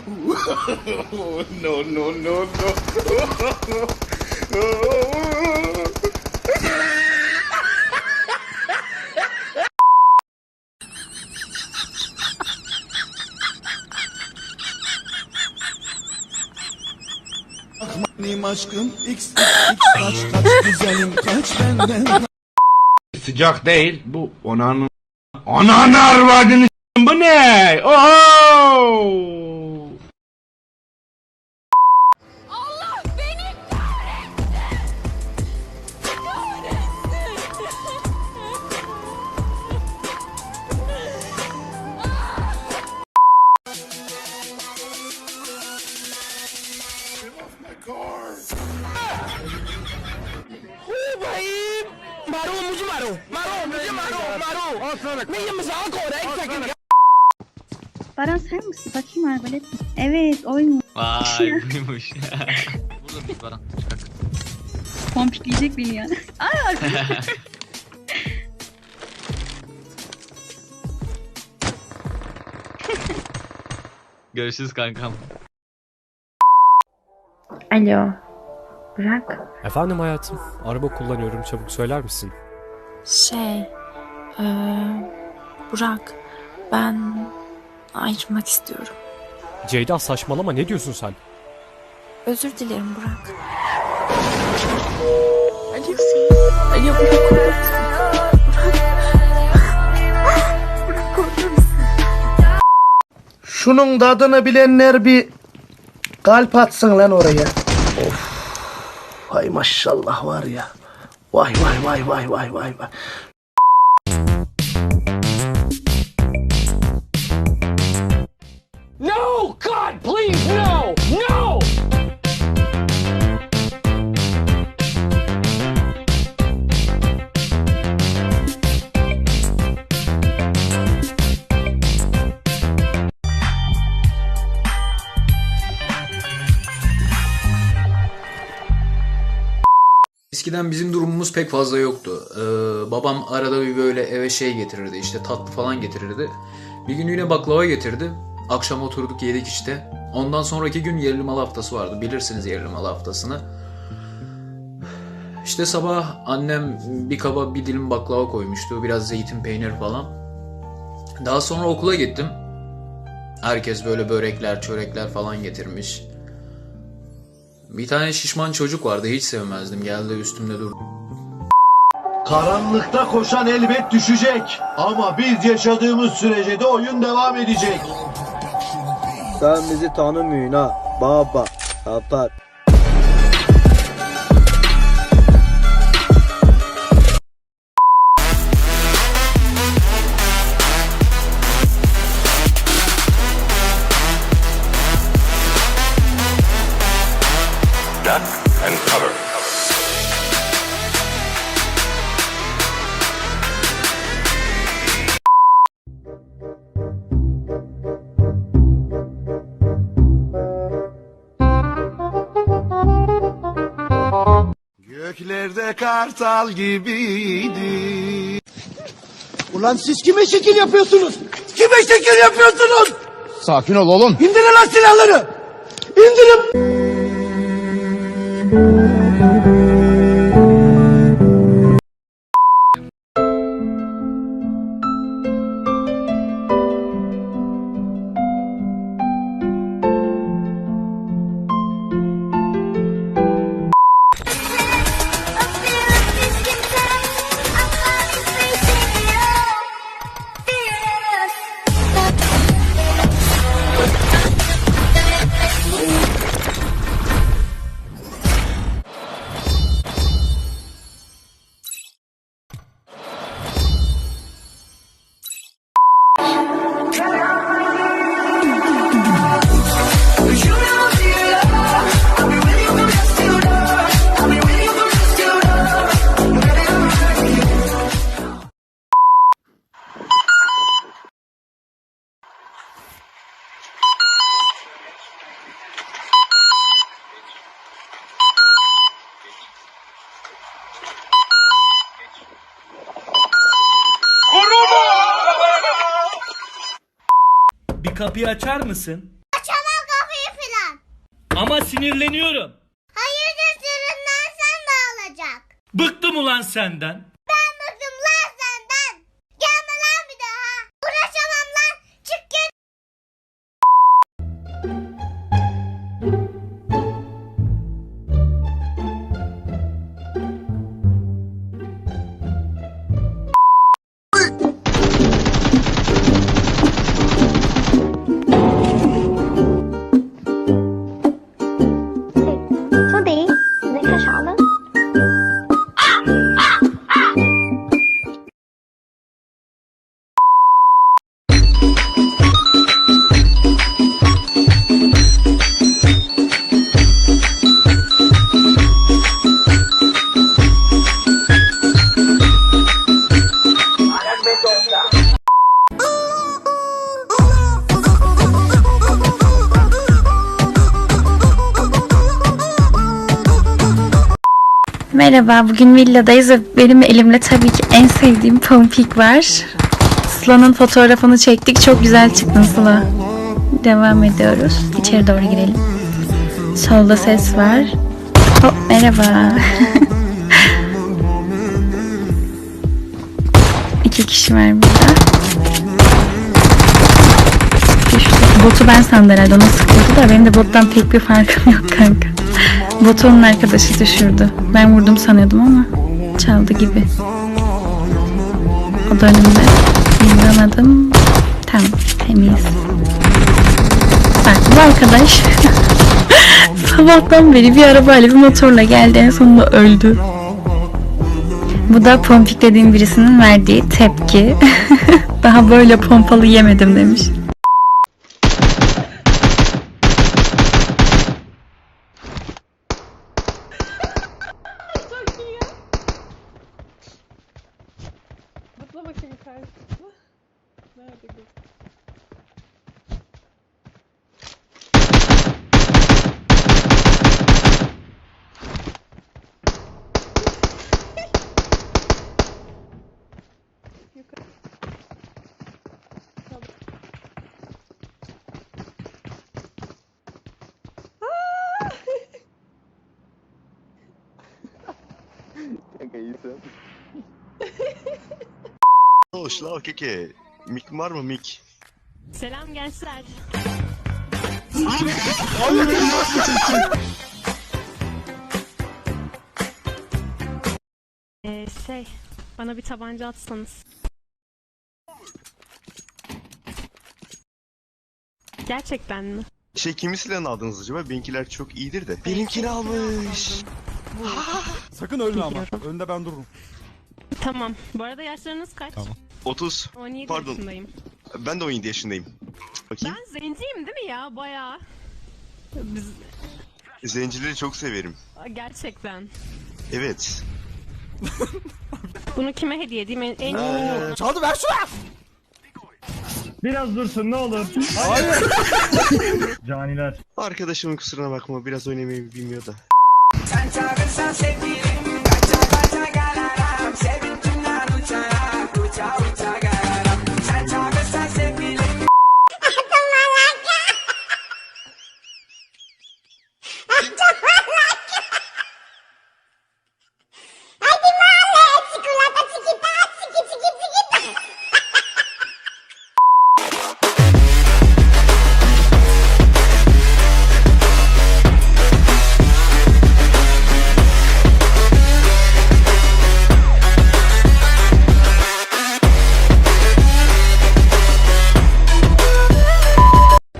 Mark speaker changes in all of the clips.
Speaker 1: no, no, no, no.
Speaker 2: Benim aşkım x x x kaç kaç güzelim kaç benden
Speaker 1: Sıcak değil. Bu onanın... Ananı arvadını bu ne? Oho!
Speaker 3: Baran sen misin? Bakayım arbalet. Evet oymuş.
Speaker 4: Vay buymuş. Burada mıyız Baran? Çıkak.
Speaker 3: Kompikleyecek beni yani. Ay
Speaker 4: Görüşürüz kankam.
Speaker 5: Alo. Bırak.
Speaker 6: Efendim hayatım, araba kullanıyorum çabuk söyler misin?
Speaker 5: Şey. eee, Burak. Ben ayrılmak istiyorum.
Speaker 6: Ceyda saçmalama ne diyorsun sen?
Speaker 5: Özür dilerim Burak. Alo. Alo Burak orada mısın? Burak. Burak mısın?
Speaker 7: Şunun tadını bilenler bir kalp atsın lan oraya. Of. Hay maşallah var ya. Vay vay vay vay vay vay vay.
Speaker 6: No! God, please, no! No!
Speaker 8: Eskiden bizim durumumuz pek fazla yoktu. Ee, babam arada bir böyle eve şey getirirdi işte tatlı falan getirirdi. Bir gün yine baklava getirdi. Akşam oturduk yedik işte. Ondan sonraki gün yerli mal haftası vardı. Bilirsiniz yerli mal haftasını. İşte sabah annem bir kaba bir dilim baklava koymuştu. Biraz zeytin peynir falan. Daha sonra okula gittim. Herkes böyle börekler, çörekler falan getirmiş. Bir tane şişman çocuk vardı hiç sevmezdim. Geldi üstümde durdu.
Speaker 9: Karanlıkta koşan elbet düşecek. Ama biz yaşadığımız sürece de oyun devam edecek.
Speaker 7: Sen bizi tanımıyorsun ha. Baba. Yapar.
Speaker 9: Göklerde kartal gibiydi.
Speaker 7: Ulan siz kime şekil yapıyorsunuz? Kime şekil yapıyorsunuz?
Speaker 1: Sakin ol oğlum.
Speaker 7: İndirin lan silahları. İndirin.
Speaker 2: kapıyı açar mısın?
Speaker 10: Açamam kapıyı filan.
Speaker 2: Ama sinirleniyorum.
Speaker 11: Hayırdır sırrından sen de alacak.
Speaker 2: Bıktım ulan senden.
Speaker 12: Merhaba, bugün villadayız ve benim elimde tabii ki en sevdiğim pompik var. Sıla'nın fotoğrafını çektik. Çok güzel çıktın Sıla. Devam ediyoruz. İçeri doğru girelim. Solda ses var. Hop, merhaba. İki kişi var burada. Botu ben sandım herhalde. Ona sıkıyordu da benim de bottan pek bir farkım yok kanka. Botu onun arkadaşı düşürdü. Ben vurdum sanıyordum ama çaldı gibi. O da önümde. Yıldıramadım. Tamam temiz. Bu arkadaş sabahtan beri bir arabayla bir motorla geldi en sonunda öldü. Bu da pompik dediğim birisinin verdiği tepki. Daha böyle pompalı yemedim demiş.
Speaker 13: Hoş la keke. Mik var mı mik?
Speaker 11: Selam gençler. Ee, şey, bana bir tabanca atsanız. Gerçekten mi?
Speaker 13: Şey kimi silahını aldınız acaba? Benimkiler çok iyidir de. Benimkini almış.
Speaker 2: Sakın ölme ama. Önde ben dururum.
Speaker 11: Tamam. Bu arada yaşlarınız kaç?
Speaker 13: 30.
Speaker 11: 17
Speaker 13: Pardon.
Speaker 11: yaşındayım.
Speaker 13: Ben de 17 yaşındayım. Bakayım.
Speaker 11: Ben zenciyim değil mi ya? Bayağı. Biz...
Speaker 13: Zencileri çok severim.
Speaker 11: Gerçekten.
Speaker 13: Evet.
Speaker 11: Bunu kime hediye edeyim? En, en
Speaker 13: Ee,
Speaker 2: Çaldı ver şunu.
Speaker 14: Biraz dursun ne olur.
Speaker 2: Hayır.
Speaker 14: Caniler.
Speaker 13: Arkadaşımın kusuruna bakma biraz oynamayı bilmiyor da.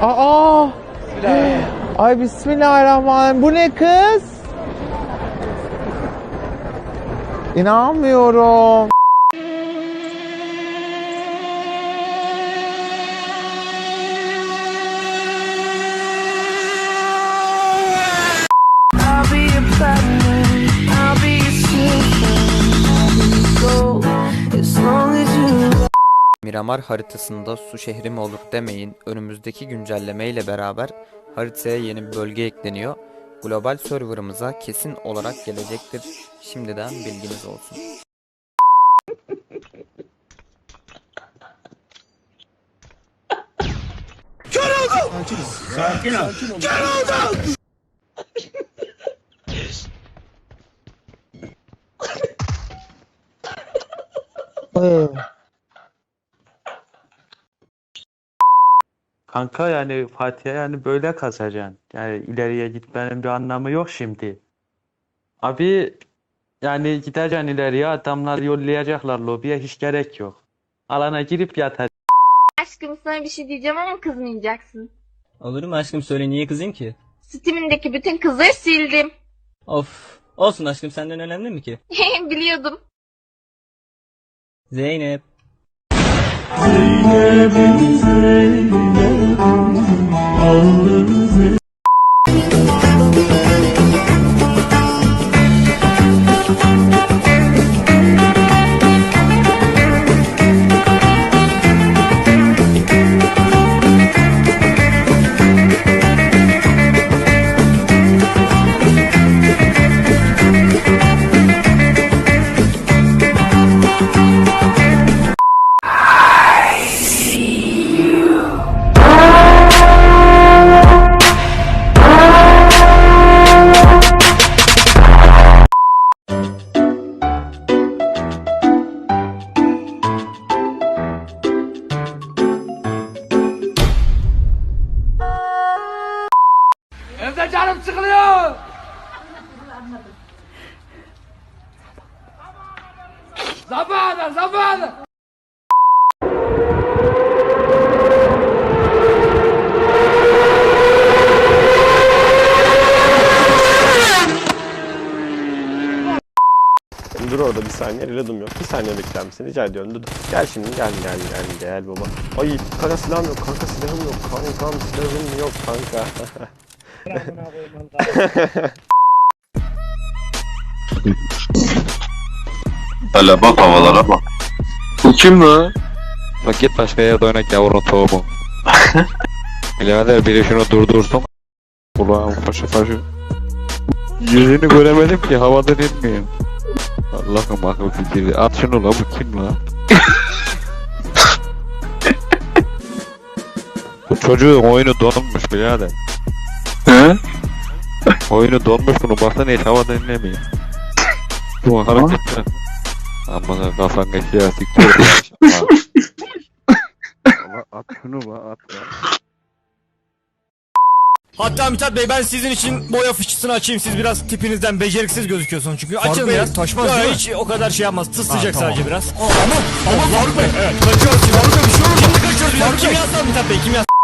Speaker 15: Aa! Ay bismillahirrahmanirrahim. Bu ne kız? İnanmıyorum.
Speaker 16: Miramar haritasında su şehri mi olur demeyin önümüzdeki güncelleme ile beraber haritaya yeni bir bölge ekleniyor. Global serverımıza kesin olarak gelecektir. Şimdiden bilginiz olsun.
Speaker 2: Kör oldum! Sakin ol. Kör oldum! Oh.
Speaker 17: Kanka yani Fatih'e yani böyle kazacaksın. Yani ileriye gitmenin bir anlamı yok şimdi. Abi yani gideceksin ileriye adamlar yollayacaklar lobiye hiç gerek yok. Alana girip yatacaksın.
Speaker 11: Aşkım sana bir şey diyeceğim ama kızmayacaksın.
Speaker 18: Olur mu aşkım söyle niye kızayım ki?
Speaker 11: Steam'indeki bütün kızları sildim.
Speaker 18: Of. Olsun aşkım senden önemli mi ki?
Speaker 11: Biliyordum.
Speaker 18: Zeynep.
Speaker 7: Evde
Speaker 14: Dur orada bir saniye reloadum yok. Bir saniye bekler misin? Rica ediyorum. Dur. Gel şimdi gel gel gel gel baba. Ay kanka silahım yok. Kanka silahım yok. Kankam silahım yok kanka.
Speaker 13: Hele bak havalara bak. Bu kim lan?
Speaker 17: Bak git başka yerde oynak yavrun tohumu. Birader biri şunu durdursun. Ulan paşa paşa. Yüzünü göremedim ki havadan inmiyor. Allah'ım akıl fikri. At şunu la bu kim la? bu çocuğun oyunu donmuş birader.
Speaker 13: He?
Speaker 17: Oyunu donmuş bunu baksana hiç havadan inlemiyor. Bu hareketler. Aman kafan geçiyor siktir. At şunu la at la.
Speaker 14: Hatta Mithat Bey ben sizin için boya fıçısını açayım. Siz biraz tipinizden beceriksiz gözüküyorsunuz çünkü. Açın biraz. Taşmaz ya, hiç o kadar şey yapmaz. Tıslayacak sadece biraz. Ama ama Faruk Bey. Evet. Kaçıyoruz. Faruk Bey bir şey olur. Şimdi kaçıyoruz. Biraz kimyasal Mithat Bey kimyasal.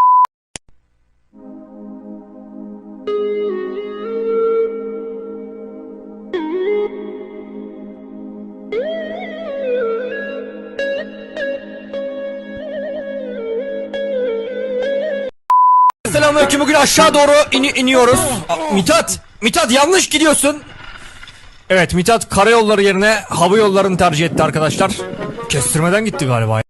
Speaker 14: Selamünaleyküm bugün aşağı doğru ini- iniyoruz. Aa, Mithat, Mithat yanlış gidiyorsun. Evet Mithat karayolları yerine hava yollarını tercih etti arkadaşlar. Kestirmeden gitti galiba.